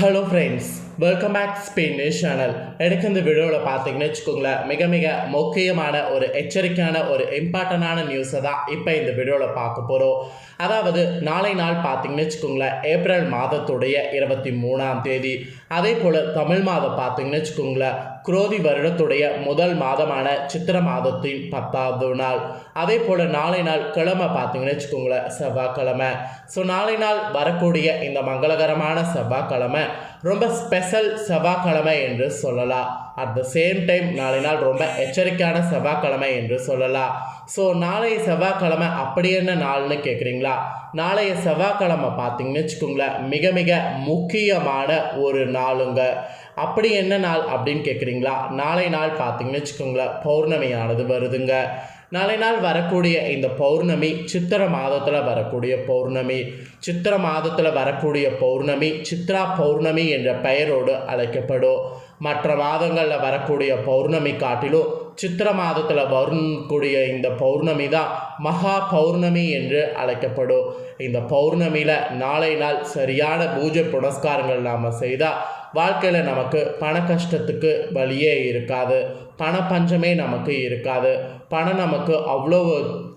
Hello friends welcome back Spain news channel எனக்கு இந்த வீடியோவில் பார்த்தீங்கன்னு வச்சுக்கோங்களேன் மிக மிக முக்கியமான ஒரு எச்சரிக்கையான ஒரு இம்பார்ட்டண்டான நியூஸை தான் இப்போ இந்த வீடியோவில் பார்க்க போகிறோம் அதாவது நாளை நாள் பார்த்தீங்கன்னு வச்சுக்கோங்களேன் ஏப்ரல் மாதத்துடைய இருபத்தி மூணாம் தேதி. அதே போல் தமிழ் மாதம் பார்த்தீங்கன்னு வச்சுக்கோங்களேன் குரோதி வருடத்துடைய முதல் மாதமான சித்திர மாதத்தின் பத்தாவது நாள். அதே போல் நாளை நாள் கிழமை பார்த்தீங்கன்னு வச்சுக்கோங்களேன் செவ்வாய்க்கிழமை. ஸோ நாளை நாள் வரக்கூடிய இந்த மங்களகரமான செவ்வாய்க்கிழமை ரொம்ப ஸ்பெஷல் செவ்வாய்க்கிழமை என்று சொல்லலாம். அட் த சேம் டைம் நாளை நாள் ரொம்ப எச்சரிக்கையான செவ்வாய்க்கிழமை என்று சொல்லலாம். ஸோ நாளைய செவ்வாய்க்கிழமை அப்படி என்ன நாள்னு கேட்குறீங்களா நாளைய செவ்வாய்க்கிழமை பார்த்தீங்கன்னு வச்சுக்கோங்களேன் மிக மிக முக்கியமான ஒரு நாளுங்க. அப்படி என்ன நாள் அப்படின்னு கேட்குறீங்களா நாளை நாள் பார்த்தீங்கன்னு வச்சுக்கோங்களேன் பௌர்ணமியானது வருதுங்க. நாளை நாள் வரக்கூடிய இந்த பௌர்ணமி சித்திர மாதத்தில் வரக்கூடிய பௌர்ணமி சித்திர மாதத்தில் வரக்கூடிய பௌர்ணமி சித்ரா பௌர்ணமி என்ற பெயரோடு அழைக்கப்படும். மற்ற மாதங்களில் வரக்கூடிய பௌர்ணமி காட்டிலும் சித்திர மாதத்தில் வரக்கூடிய இந்த பௌர்ணமி தான் மகா பௌர்ணமி என்று அழைக்கப்படும். இந்த பௌர்ணமியில் நாளை நாள் சரியான பூஜை புனஸ்காரங்கள் நாம் செய்தால் வாழ்க்கையில் நமக்கு பண கஷ்டத்துக்கு வழியே இருக்காது. பண பஞ்சமே நமக்கு இருக்காது. பணம் நமக்கு அவ்வளோ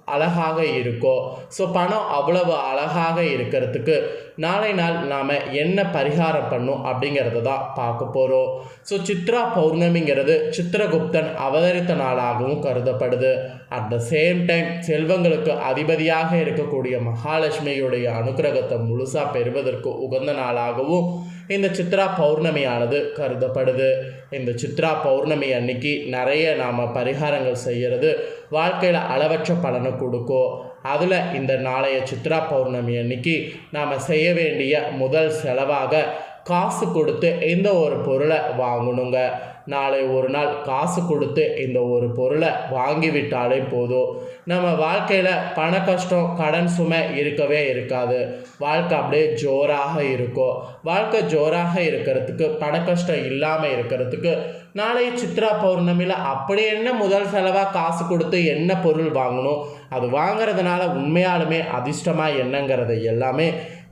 அழகாக இருக்கோ. ஸோ பணம் அவ்வளவு அழகாக இருக்கிறதுக்கு நாளை நாள் நாம் என்ன பரிகாரம் பண்ணும் அப்படிங்கிறத தான் பார்க்க போகிறோம் ஸோ சித்ரா பௌர்ணமிங்கிறது சித்திரகுப்தன் அவதரித்த நாளாகவும் கருதப்படுது. அட் த சேம் டைம் செல்வங்களுக்கு அதிபதியாக இருக்கக்கூடிய மகாலட்சுமியுடைய அனுக்கிரகத்தை முழுசாக பெறுவதற்கு உகந்த நாளாகவும் இந்த சித்ரா பௌர்ணமியானது கருதப்படுது. இந்த சித்ரா பௌர்ணமி அன்னைக்கு நிறைய நாம் பரிகாரங்கள் செய்கிறது வாழ்க்கையில் அளவற்ற பலனை கொடுக்கும். அதில் இந்த நாளைய சித்ரா பௌர்ணமி அன்னைக்கு நாம் செய்ய வேண்டிய முதல் செலவாக காசு கொடுத்து இந்த ஒரு பொருளை வாங்கணுங்க. நாளை ஒரு நாள் காசு கொடுத்து இந்த ஒரு பொருளை வாங்கிவிட்டாலே போதும். நம்ம வாழ்க்கையில் பண கஷ்டம் கடன் சுமை இருக்கவே இருக்காது. வாழ்க்கை அப்படியே ஜோராக இருக்கும். வாழ்க்கை ஜோராக இருக்கிறதுக்கு பண கஷ்டம் இல்லாமல் இருக்கிறதுக்கு நாளை சித்ரா பௌர்ணமியில் அப்படி என்ன முதல் செலவாக காசு கொடுத்து என்ன பொருள் வாங்கணும்? அது வாங்குறதுனால உண்மையாலுமே அதிர்ஷ்டமாக என்னங்கிறது எல்லாமே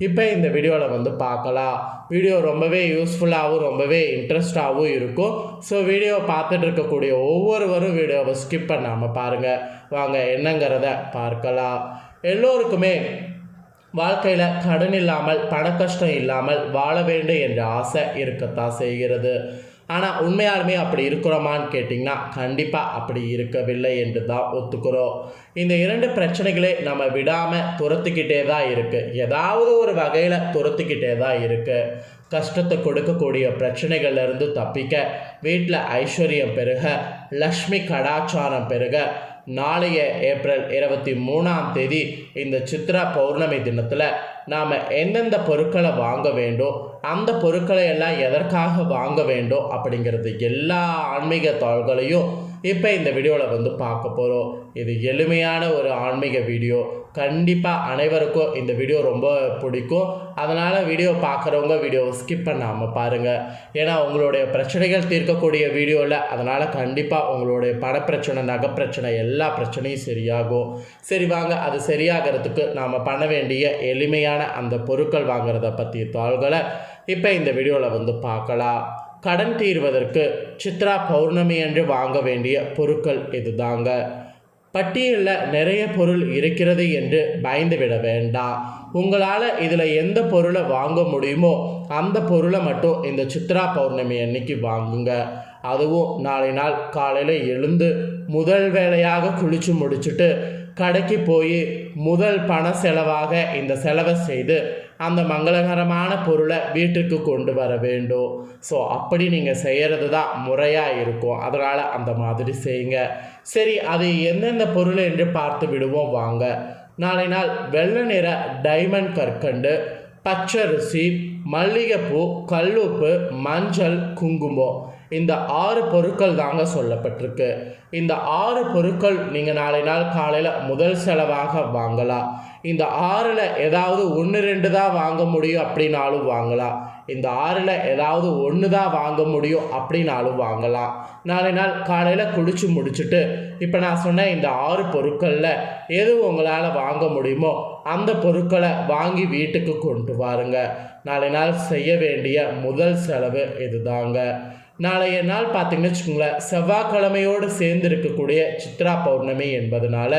இப்போ இந்த வீடியோவில் வந்து பார்க்கலாம் வீடியோ ரொம்பவே யூஸ்ஃபுல்லாகவும் ரொம்பவே இன்ட்ரெஸ்டாகவும் இருக்கும். ஸோ வீடியோ பார்த்துட்டு இருக்கக்கூடிய ஒவ்வொருவரும் வீடியோவை ஸ்கிப் பண்ணாமல் பாருங்கள் வாங்க என்னங்கிறத பார்க்கலாம். எல்லோருக்குமே வாழ்க்கையில் கடன் இல்லாமல் பண கஷ்டம் இல்லாமல் வாழ வேண்டும் என்ற ஆசை இருக்கத்தான் செய்கிறது. ஆனால் உண்மையாலுமே அப்படி இருக்கிறோமான்னு கேட்டிங்கன்னா கண்டிப்பாக அப்படி இருக்கவில்லை என்று தான் ஒத்துக்கிறோம். இந்த இரண்டு பிரச்சனைகளே நம்ம விடாமல் துரத்துக்கிட்டே தான் இருக்குது ஏதாவது ஒரு வகையில் துரத்துக்கிட்டே தான் இருக்குது கஷ்டத்தை கொடுக்கக்கூடிய பிரச்சனைகள்லேருந்து தப்பிக்க வீட்டில் ஐஸ்வர்யம் பெருக லக்ஷ்மி கடாச்சாரம் பெருக நாளைய ஏப்ரல் இருபத்தி மூணாம் தேதி இந்த சித்ரா பௌர்ணமி தினத்தில் நாம் எந்தெந்த பொருட்களை வாங்க வேண்டும் அந்த பொருட்களை எல்லாம் எதற்காக வாங்க வேண்டும் அப்படிங்கிறது எல்லா ஆன்மீக தாள்களையும் இப்போ இந்த வீடியோவில் வந்து பார்க்க போகிறோம் இது எளிமையான ஒரு ஆன்மீக வீடியோ. கண்டிப்பாக அனைவருக்கும் இந்த வீடியோ ரொம்ப பிடிக்கும். அதனால் வீடியோ பார்க்குறவங்க வீடியோவை ஸ்கிப் பண்ணாமல் பாருங்கள் ஏன்னா உங்களுடைய பிரச்சனைகள் தீர்க்கக்கூடிய வீடியோவில் அதனால் கண்டிப்பாக உங்களுடைய பணப்பிரச்சனை நகைப்பிரச்சனை எல்லா பிரச்சனையும் சரியாகும். சரி வாங்க. அது சரியாகிறதுக்கு நாம் பண்ண வேண்டிய எளிமையான அந்த பொருட்கள் வாங்குறத பற்றிய தாள்களை இப்போ இந்த வீடியோவில் வந்து பார்க்கலாம். கடன் தீர்வதற்கு சித்ரா பௌர்ணமி என்று வாங்க வேண்டிய பொருட்கள் இதுதாங்க. பட்டியலில் நிறைய பொருள் இருக்கிறது என்று பயந்து விட வேண்டாம் உங்களால் இதில் எந்த பொருளை வாங்க முடியுமோ அந்த பொருளை மட்டும் இந்த சித்ரா பௌர்ணமி அன்னைக்கு வாங்குங்க. அதுவும் நாளை நாள் காலையில் எழுந்து முதல் வேலையாக குளித்து முடிச்சுட்டு கடைக்கு போய் முதல் பண செலவாக இந்த செலவை செய்து அந்த மங்களகரமான பொருளை வீட்டுக்கு கொண்டு வர வேண்டும். ஸோ அப்படி நீங்கள் செய்கிறது தான் முறையாக இருக்கும். அதனால் அந்த மாதிரி செய்யுங்க. சரி அது எந்தெந்த பொருள் என்று பார்த்து விடுவோம் வாங்க. நாளை நாள் வெள்ளை நிற டைமண்ட் கற்கண்டு பச்சரிசி மல்லிகைப்பூ கல்லுப்பு மஞ்சள் குங்குமம். இந்த ஆறு பொருட்கள் தாங்க சொல்லப்பட்டிருக்கு. இந்த ஆறு பொருட்கள் நீங்கள் நாளை நாள் காலையில் முதல் செலவாக வாங்கலாம். இந்த ஆறில் ஏதாவது ஒன்று ரெண்டு தான் வாங்க முடியும் அப்படின்னாலும் வாங்கலாம். இந்த ஆறில் ஏதாவது ஒன்று தான் வாங்க முடியும் அப்படின்னாலும் வாங்கலாம். நாளை நாள் காலையில் குளிச்சு முடிச்சுட்டு இப்போ நான் சொன்ன இந்த ஆறு பொருட்களில் எது உங்களால் வாங்க முடியுமோ அந்த பொருட்களை வாங்கி வீட்டுக்கு கொண்டு வாருங்க. நாளை நாள் செய்ய வேண்டிய முதல் செலவு இதுதாங்க. நாளைய நாள் பார்த்தீங்கன்னு வச்சுக்கோங்களேன் செவ்வாய்க்கிழமையோடு சேர்ந்து இருக்கக்கூடிய சித்ரா பௌர்ணமி என்பதனால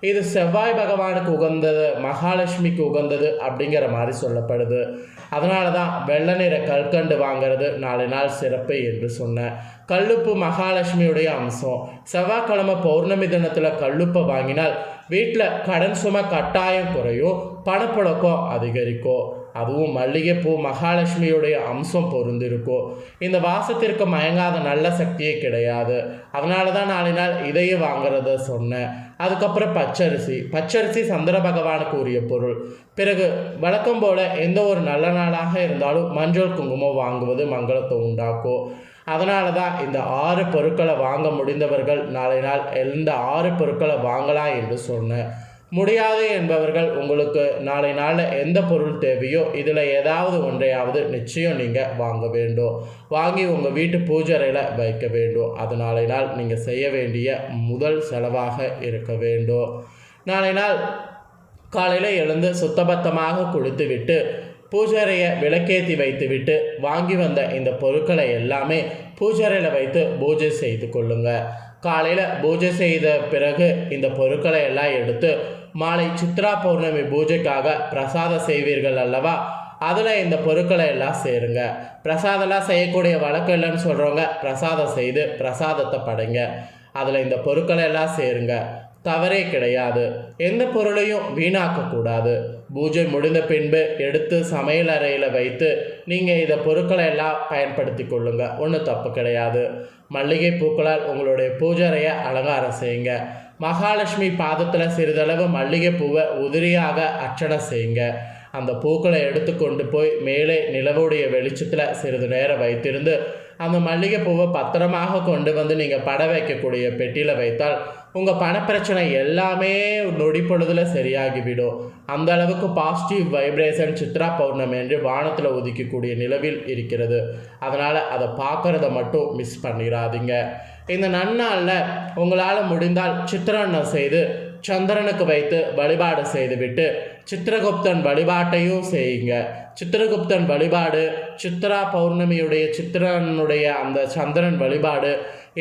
இது செவ்வாய் பகவானுக்கு உகந்தது மகாலட்சுமிக்கு உகந்தது அப்படிங்கிற மாதிரி சொல்லப்படுது. அதனால தான் வெள்ளை நிற கற்கண்டு வாங்கிறது நாலு நாள் சிறப்பு என்று சொன்னேன். கல்லுப்பு மகாலட்சுமியுடைய அம்சம். செவ்வாய்க்கிழமை பௌர்ணமி தினத்தில் கல்லுப்பை வாங்கினால் வீட்டில் கடன் சுமை கட்டாயம் குறையும் பணப்புழக்கம் அதிகரிக்கும். அதுவும் மல்லிகைப்பூ மகாலட்சுமியுடைய அம்சம் பொருந்திருக்கும் இந்த வாசத்திற்கு மயங்காத நல்ல சக்தியே கிடையாது. அதனால தான் நாலு நாள் இதையே வாங்குறத சொன்னேன். அதுக்கப்புறம் பச்சரிசி. பச்சரிசி சந்திர பகவானுக்கு உரிய பொருள். பிறகு வழக்கம் போல எந்த ஒரு நல்ல நாளாக இருந்தாலும் மஞ்சள் குங்குமம் வாங்குவது மங்களத்தை உண்டாக்கும் அதனால தான் இந்த ஆறு பொருட்களை வாங்க முடிந்தவர்கள் நாளை நாள் எந்த ஆறு பொருட்களை வாங்கலாம் என்று சொன்னேன். முடியாது என்பவர்கள் உங்களுக்கு நாளை நாளில் எந்த பொருள் தேவையோ இதில் ஏதாவது ஒன்றையாவது நிச்சயம் நீங்கள் வாங்க வேண்டும். வாங்கி உங்கள் வீட்டு பூஜரையில் வைக்க வேண்டும். அது நாளை நாள் நீங்கள் செய்ய வேண்டிய முதல் செலவாக இருக்க வேண்டும். நாளை நாள் காலையில் எழுந்து சுத்தபத்தமாக குளித்துவிட்டு பூஜரையை விளக்கேற்றி வைத்துவிட்டு வாங்கி வந்த இந்த பொருட்களை எல்லாமே பூஜரையில் வைத்து பூஜை செய்து கொள்ளுங்கள். காலையில் பூஜை செய்த பிறகு இந்த பொருட்களை எல்லாம் எடுத்து மாலை சித்ரா பௌர்ணமி பூஜைக்காக பிரசாதம் செய்வீர்கள் அல்லவா? அதில் இந்த பொருட்களை எல்லாம் சேருங்க. பிரசாதம்லாம் செய்யக்கூடிய வழக்கம் இல்லைன்னு சொல்கிறவங்க பிரசாதம் செய்து பிரசாதத்தை படைங்க. அதில் இந்த பொருட்களை எல்லாம் சேருங்க. தவறே கிடையாது. எந்த பொருளையும் வீணாக்கக்கூடாது. பூஜை முடிந்த பின்பு எடுத்து சமையல் அறையில் வைத்து நீங்கள் இதை பொருட்களை எல்லாம் பயன்படுத்தி கொள்ளுங்க. ஒன்றும் தப்பு கிடையாது. மல்லிகை பூக்களால் உங்களுடைய பூஜரையை அலங்காரம் செய்யுங்க. மகாலட்சுமி பாதத்தில் சிறிதளவு மல்லிகை பூவை உதிரியாக அர்ச்சனை செய்யுங்க. அந்த பூக்களை எடுத்துக்கொண்டு போய் மேலே நிலவுடைய வெளிச்சத்தில் சிறிது நேரம் வைத்திருந்து அந்த மல்லிகை பூவை பத்திரமாக கொண்டு வந்து நீங்கள் பட வைக்கக்கூடிய பெட்டியில் வைத்தால் உங்கள் பணப்பிரச்சனை எல்லாமே நொடி பொழுதில் சரியாகிவிடும். அந்த அளவுக்கு பாசிட்டிவ் வைப்ரேஷன் சித்ரா பௌர்ணமி என்று வானத்தில் ஒதுக்கக்கூடிய நிலவில் இருக்கிறது. அதனால் அதை பார்க்குறத மட்டும் மிஸ் பண்ணிடாதீங்க இந்த நன்னாளில் உங்களால் முடிந்தால் சித்திரண்ணம் செய்து சந்திரனுக்கு வைத்து வழிபாடு செய்துவிட்டு சித்திரகுப்தன் வழிபாட்டையும் செய்யுங்க. சித்திரகுப்தன் வழிபாடு சித்ரா பௌர்ணமியுடைய சித்திரனுடைய அந்த சந்திரன் வழிபாடு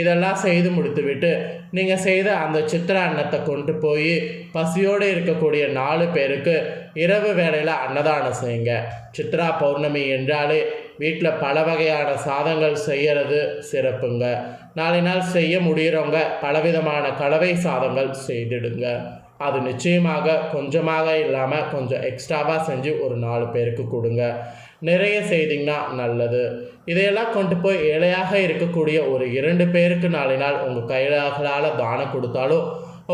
இதெல்லாம் செய்து முடித்துவிட்டு நீங்கள் செய்த அந்த சித்திர அன்னத்தை கொண்டு போய் பசியோடு இருக்கக்கூடிய நாலு பேருக்கு இரவு வேளையில் அன்னதானம் செய்யுங்க. சித்ரா பௌர்ணமி என்றாலே வீட்டில் பல வகையான சாதங்கள் செய்கிறது சிறப்புங்க. நாளை நாள் செய்ய முடிகிறவங்க பலவிதமான கலவை சாதங்கள் செய்திடுங்க. அது நிச்சயமாக கொஞ்சமாக இல்லாமல் கொஞ்சம் எக்ஸ்ட்ராவாக செஞ்சு ஒரு நாலு பேருக்கு கொடுங்க. நிறைய செய்திங்கன்னா நல்லது. இதையெல்லாம் கொண்டு போய் ஏழையாக இருக்கக்கூடிய ஒரு இரண்டு பேருக்கு நாளை நாள் உங்கள் கையிலாகளால் தானம் கொடுத்தாலும்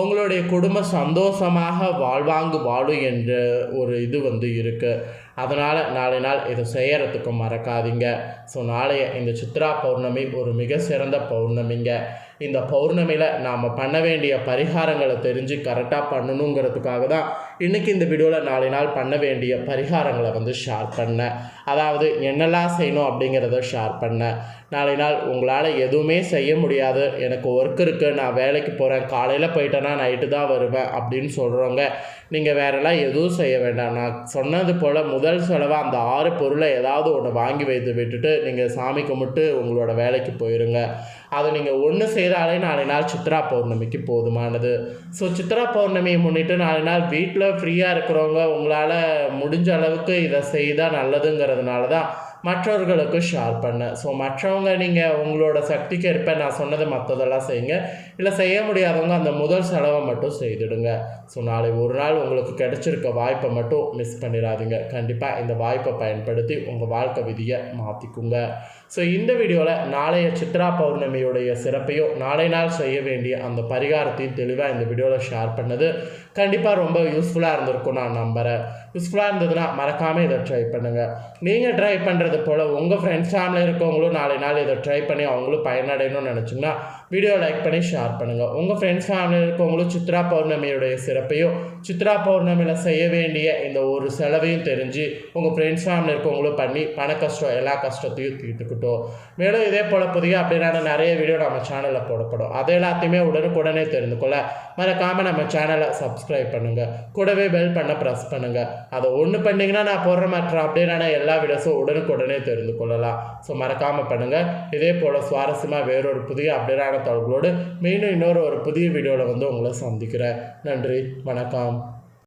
உங்களுடைய குடும்பம் சந்தோஷமாக வாழ்வாங்கு வாழும் என்ற ஒரு இது வந்து இருக்குது அதனால் நாளை நாள் இதை செய்கிறதுக்கும் மறக்காதீங்க. ஸோ நாளைய இந்த சித்ரா பௌர்ணமி ஒரு மிக சிறந்த பௌர்ணமிங்க. இந்த பௌர்ணமியில் நாம் பண்ண வேண்டிய பரிகாரங்களை தெரிஞ்சு கரெக்டாக பண்ணணுங்கிறதுக்காக தான் இன்றைக்கி இந்த வீடியோவில் நாளை நாள் பண்ண வேண்டிய பரிகாரங்களை வந்து ஷேர் பண்ணேன். அதாவது என்னெல்லாம் செய்யணும் அப்படிங்கிறத ஷேர் பண்ணேன். நாளை நாள் உங்களால் எதுவுமே செய்ய முடியாது. எனக்கு ஒர்க் இருக்குது நான் வேலைக்கு போகிறேன் காலையில் போயிட்டேன்னா நைட்டு தான் வருவேன் அப்படின்னு சொல்கிறவங்க நீங்கள் வேறெல்லாம் எதுவும் செய்ய வேண்டாம். நான் சொன்னது போல் முதல் செலவாக அந்த ஆறு பொருளை ஏதாவது ஒன்று வாங்கி வைத்து விட்டுட்டு நீங்கள் சாமி கும்பிட்டு உங்களோட வேலைக்கு போயிருங்க. அதை நீங்கள் ஒன்று செய்தாலே நாளை நாள் சித்ரா பௌர்ணமிக்கு போதுமானது. ஸோ சித்ரா பௌர்ணமியை முன்னிட்டு நாலு நாள் வீட்டில் ஃப்ரீயாக இருக்கிறவங்க உங்களால் முடிஞ்ச அளவுக்கு இதை செய்தால் நல்லதுங்கிறதுனால தான் மற்றவர்களுக்கு ஷேர் பண்ணேன் ஸோ மற்றவங்க நீங்கள் உங்களோட சக்திக்கு ஏற்ப நான் சொன்னது மற்றதெல்லாம் செய்யுங்க. இல்லை செய்ய முடியாதவங்க அந்த முதல் செலவை மட்டும் செய்துடுங்க. ஸோ நாளை ஒரு நாள் உங்களுக்கு கிடைச்சிருக்க வாய்ப்பை மட்டும் மிஸ் பண்ணிடாதீங்க. கண்டிப்பாக இந்த வாய்ப்பை பயன்படுத்தி உங்கள் வாழ்க்கை விதியை மாற்றிக்குங்க ஸோ இந்த வீடியோவில் நாளைய சித்ரா பௌர்ணமியுடைய சிறப்பையும் நாளை நாள் செய்ய வேண்டிய அந்த பரிகாரத்தையும் தெளிவாக இந்த வீடியோவில் ஷேர் பண்ணது கண்டிப்பாக ரொம்ப யூஸ்ஃபுல்லாக இருந்திருக்கும் நான் நம்புகிறேன் யூஸ்ஃபுல்லாக இருந்ததுன்னா மறக்காமல் இதை ட்ரை பண்ணுங்கள் நீங்கள் ட்ரை பண்ணுறது போல் உங்கள் ஃப்ரெண்ட்ஸ் ஃபேமிலி இருக்கவங்களும் நாளை நாள் இதை ட்ரை பண்ணி அவங்களும் பயனடையணும்னு நினச்சிங்கன்னா வீடியோ லைக் பண்ணி ஷேர் பண்ணுங்கள் உங்கள் ஃப்ரெண்ட்ஸ் ஃபேமிலி இருக்கவங்களும் சித்ரா பௌர்ணமியுடைய சிறப்பையும் சித்ரா பௌர்ணமியில் செய்ய வேண்டிய இந்த ஒரு செலவையும் தெரிஞ்சு உங்கள் ஃப்ரெண்ட்ஸ் ஃபேமிலி இருக்கவங்களும் பண்ணி பண கஷ்டம் எல்லா கஷ்டத்தையும் தீர்த்துக்கிட்டோம். மேலும் இதே போல் புதிய அப்படின்னா நிறைய வீடியோ நம்ம சேனலில் போடப்படும். அது எல்லாத்தையுமே உடனுக்குடனே தெரிந்து கொள்ள மறக்காமல் நம்ம சேனலை சப்ஸ்கிரைப் பண்ணுங்கள் கூடவே பெல் பண்ண ப்ரெஸ் பண்ணுங்கள் அதை ஒன்று பண்ணிங்கன்னா நான் போடுற மற்ற அப்படின்னா எல்லா வீடியோஸும் உடனுக்குடனே தெரிந்து கொள்ளலாம். ஸோ மறக்காமல் பண்ணுங்கள் இதே போல் சுவாரஸ்யமாக வேறொரு புதிய அப்டேட்டான தகவலோடு மீண்டும் இன்னொரு ஒரு புதிய வீடியோவில் வந்து உங்களை சந்திக்கிறேன். நன்றி. வணக்கம்.